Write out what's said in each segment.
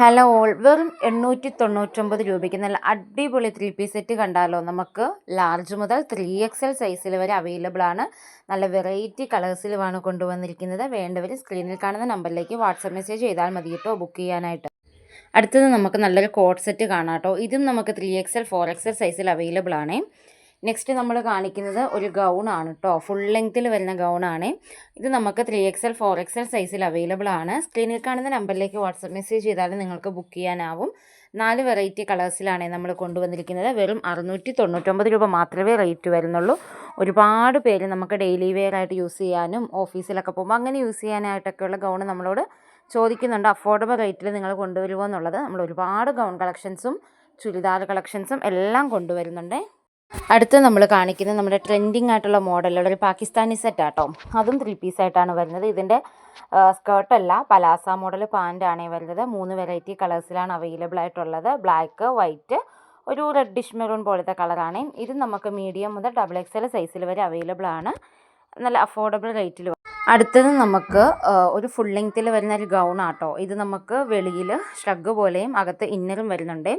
Hello all. വെറും എണ്ണൂറ്റി തൊണ്ണൂറ്റൊമ്പത് രൂപയ്ക്ക് നല്ല അടിപൊളി ത്രീ പീസ് സെറ്റ് കണ്ടാലോ നമുക്ക്? ലാർജ് മുതൽ ത്രീ എക്സ് എൽ സൈസിൽ വരെ അവൈലബിൾ ആണ്. നല്ല വെറൈറ്റി കളേഴ്സിലുമാണ് കൊണ്ടുവന്നിരിക്കുന്നത്. വേണ്ടവർ സ്ക്രീനിൽ കാണുന്ന നമ്പറിലേക്ക് വാട്സപ്പ് മെസ്സേജ് ചെയ്താൽ മതി കേട്ടോ ബുക്ക് ചെയ്യാനായിട്ട്. അടുത്തത് നമുക്ക് നല്ലൊരു കോട്ട് സെറ്റ് കാണാം കേട്ടോ. ഇതും നമുക്ക് three X L four X L സൈസിൽ അവൈലബിൾ ആണ്. നെക്സ്റ്റ് നമ്മൾ കാണിക്കുന്നത് ഒരു ഗൗൺ ആണ് കേട്ടോ ഫുൾ ലെങ്ത്തിൽ വരുന്ന ഗൗൺ ആണ്. ഇത് നമുക്ക് three X L four X L സൈസിൽ അവൈലബിൾ ആണ്. സ്ക്രീനിൽ കാണുന്ന നമ്പറിലേക്ക് വാട്സപ്പ് മെസ്സേജ് ചെയ്താൽ നിങ്ങൾക്ക് ബുക്ക് ചെയ്യാനാവും. നാല് വെറൈറ്റി കളേഴ്സിലാണ് നമ്മൾ കൊണ്ടുവന്നിരിക്കുന്നത്. വെറും അറുന്നൂറ്റി തൊണ്ണൂറ്റൊമ്പത് രൂപ മാത്രമേ റേറ്റ് വരുന്നുള്ളൂ. ഒരുപാട് പേര് നമുക്ക് ഡെയിലി വെയർ ആയിട്ട് യൂസ് ചെയ്യാനും ഓഫീസിലൊക്കെ പോകുമ്പോൾ അങ്ങനെ യൂസ് ചെയ്യാനായിട്ടൊക്കെയുള്ള ഗൗൺ നമ്മളോട് ചോദിക്കുന്നുണ്ട്. അഫോർഡബിൾ റേറ്റിൽ നിങ്ങൾ കൊണ്ടുവരുമോ എന്നുള്ളത്. നമ്മൾ ഒരുപാട് ഗൗൺ കളക്ഷൻസും ചുരിദാർ കളക്ഷൻസും എല്ലാം കൊണ്ടുവരുന്നുണ്ട്. അടുത്ത് നമ്മൾ കാണിക്കുന്നത് നമ്മുടെ ട്രെൻഡിങ് ആയിട്ടുള്ള മോഡലുള്ള ഒരു പാകിസ്ഥാനി സെറ്റ് ആട്ടോ. അതും ത്രീ പീസായിട്ടാണ് വരുന്നത്. ഇതിന്റെ സ്കേർട്ടല്ല പലാസ മോഡൽ പാന്റാണ് വരുന്നത്. മൂന്ന് വെറൈറ്റി കളേഴ്സിലാണ് അവൈലബിൾ ആയിട്ടുള്ളത്. ബ്ലാക്ക് വൈറ്റ് ഒരു റെഡിഷ് മെറൂൺ പോലത്തെ കളറാണ് ഇത് നമുക്ക് മീഡിയം മുതൽ ഡബിൾ എക്സ് സൈസിൽ വരെ അവൈലബിൾ ആണ്. നല്ല അഫോർഡബിൾ റേറ്റിൽ അടുത്തത് നമുക്ക് ഒരു ഫുൾ ലെങ്ത്തിൽ വരുന്ന ഒരു ഗൗൺ ആട്ടോ. ഇത് നമുക്ക് വെളിയിൽ ഷ്രഗ് പോലെയും അകത്ത് ഇന്നറും വരുന്നുണ്ട്.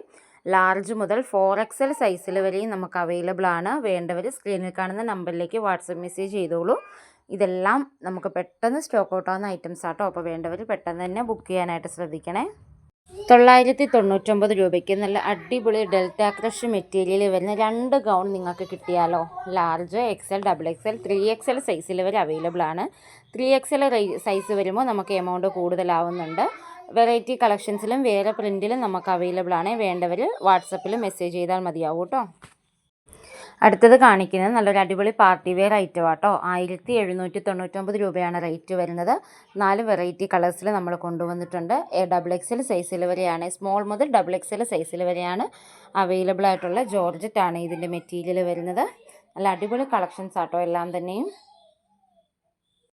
ലാർജ് മുതൽ ഫോർ എക്സ് എൽ സൈസിൽ വരെയും നമുക്ക് അവൈലബിൾ ആണ്. വേണ്ടവർ സ്ക്രീനിൽ കാണുന്ന നമ്പറിലേക്ക് വാട്സപ്പ് മെസ്സേജ് ചെയ്തോളൂ. ഇതെല്ലാം നമുക്ക് പെട്ടെന്ന് സ്റ്റോക്ക് ഔട്ട് ആവുന്ന ഐറ്റംസ് ആട്ടോ. അപ്പോൾ വേണ്ടവർ പെട്ടെന്ന് തന്നെ ബുക്ക് ചെയ്യാനായിട്ട് ശ്രദ്ധിക്കണേ. തൊള്ളായിരത്തി തൊണ്ണൂറ്റൊമ്പത് രൂപയ്ക്ക് നല്ല അടിപൊളി ഡെൽറ്റ ക്രഷ് മെറ്റീരിയൽ വരുന്ന രണ്ട് ഗൗൺ നിങ്ങൾക്ക് കിട്ടിയാലോ? Large X L double X L three X L സൈസിൽ വരെ അവൈലബിൾ ആണ്. ത്രീ എക്സ് എൽ സൈസ് വരുമ്പോൾ നമുക്ക് എമൗണ്ട് കൂടുതലാവുന്നുണ്ട്. വെറൈറ്റി കളക്ഷൻസിലും വേറെ പ്രിന്റിലും നമുക്ക് അവൈലബിൾ ആണ്. വേണ്ടവർ വാട്സപ്പിൽ മെസ്സേജ് ചെയ്താൽ മതിയാവും കേട്ടോ അടുത്തത് കാണിക്കുന്നത് നല്ലൊരു അടിപൊളി പാർട്ടി വെയർ ഐറ്റം ആട്ടോ ആയിരത്തി എഴുന്നൂറ്റി തൊണ്ണൂറ്റൊമ്പത് രൂപയാണ് റേറ്റ് വരുന്നത്. നാല് വെറൈറ്റി കളേഴ്സിൽ നമ്മൾ കൊണ്ടുവന്നിട്ടുണ്ട്. ഡബിൾ എക്സൽ സൈസിൽ വരെയാണ്. സ്മോൾ മുതൽ ഡബിൾ എക്സൽ സൈസിൽ വരെയാണ് അവൈലബിൾ ആയിട്ടുള്ള ജോർജറ്റ് ആണ് ഇതിന്റെ മെറ്റീരിയൽ വരുന്നത്. നല്ല അടിപൊളി കളക്ഷൻസ് ആട്ടോ എല്ലാം തന്നെയും.